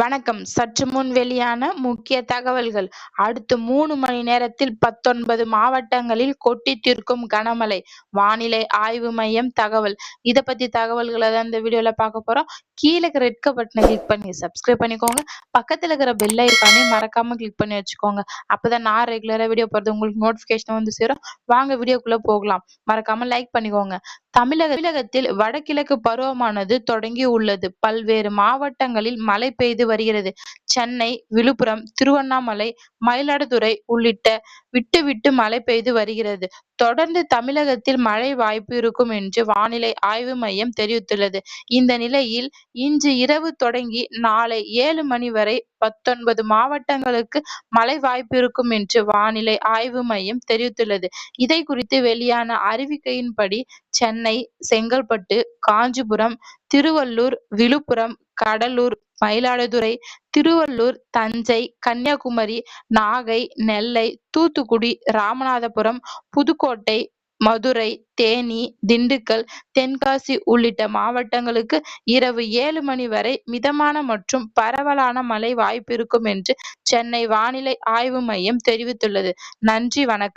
வணக்கம். சற்று முன் வெளியான முக்கிய தகவல்கள். அடுத்த மூணு மணி நேரத்தில் பத்தொன்பது மாவட்டங்களில் கொட்டி தீர்க்கும் கனமழை. வானிலை ஆய்வு மையம் தகவல். இத பத்தி தகவல்களை தான் இந்த வீடியோல பார்க்க போறோம். கீழே இருக்கிற பட்டனை கிளிக் பண்ணி சப்ஸ்கிரைப் பண்ணிக்கோங்க. பக்கத்துல இருக்கிற பெல் ஐக்கானே மறக்காம கிளிக் பண்ணி வச்சுக்கோங்க. அப்பதான் நான் ரெகுலரா வீடியோ போறது உங்களுக்கு நோட்டிபிகேஷன் வந்து சேரும். வாங்க வீடியோக்குள்ள போகலாம். மறக்காம லைக் பண்ணிக்கோங்க. தமிழக தமிழகத்தில் வடகிழக்கு பருவமானது தொடங்கி உள்ளது. பல்வேறு மாவட்டங்களில் மழை பெய்து வருகிறது. சென்னை விழுப்புரம் திருவண்ணாமலை மயிலாடுதுறை உள்ளிட்ட விட்டு விட்டு மழை பெய்து வருகிறது. தொடர்ந்து தமிழகத்தில் மழை வாய்ப்பு இருக்கும் என்று வானிலை ஆய்வு மையம் தெரிவித்துள்ளது. இந்த நிலையில் இன்று இரவு தொடங்கி நாளை ஏழு மணி வரை பத்தொன்பது மாவட்டங்களுக்கு மழை வாய்ப்பு இருக்கும் என்று வானிலை ஆய்வு மையம் தெரிவித்துள்ளது. இதை குறித்து வெளியான அறிவிக்கையின்படி சென்னை செங்கல்பட்டு காஞ்சிபுரம் திருவள்ளூர் விழுப்புரம் கடலூர் மயிலாடுதுறை திருவள்ளூர் தஞ்சை கன்னியாகுமரி நாகை நெல்லை தூத்துக்குடி ராமநாதபுரம் புதுக்கோட்டை மதுரை தேனி திண்டுக்கல் தென்காசி உள்ளிட்ட மாவட்டங்களுக்கு இரவு ஏழு மணி வரை மிதமான மற்றும் பரவலான மழை வாய்ப்பு இருக்கும் என்று சென்னை வானிலை ஆய்வு மையம் தெரிவித்துள்ளது. நன்றி வணக்கம்.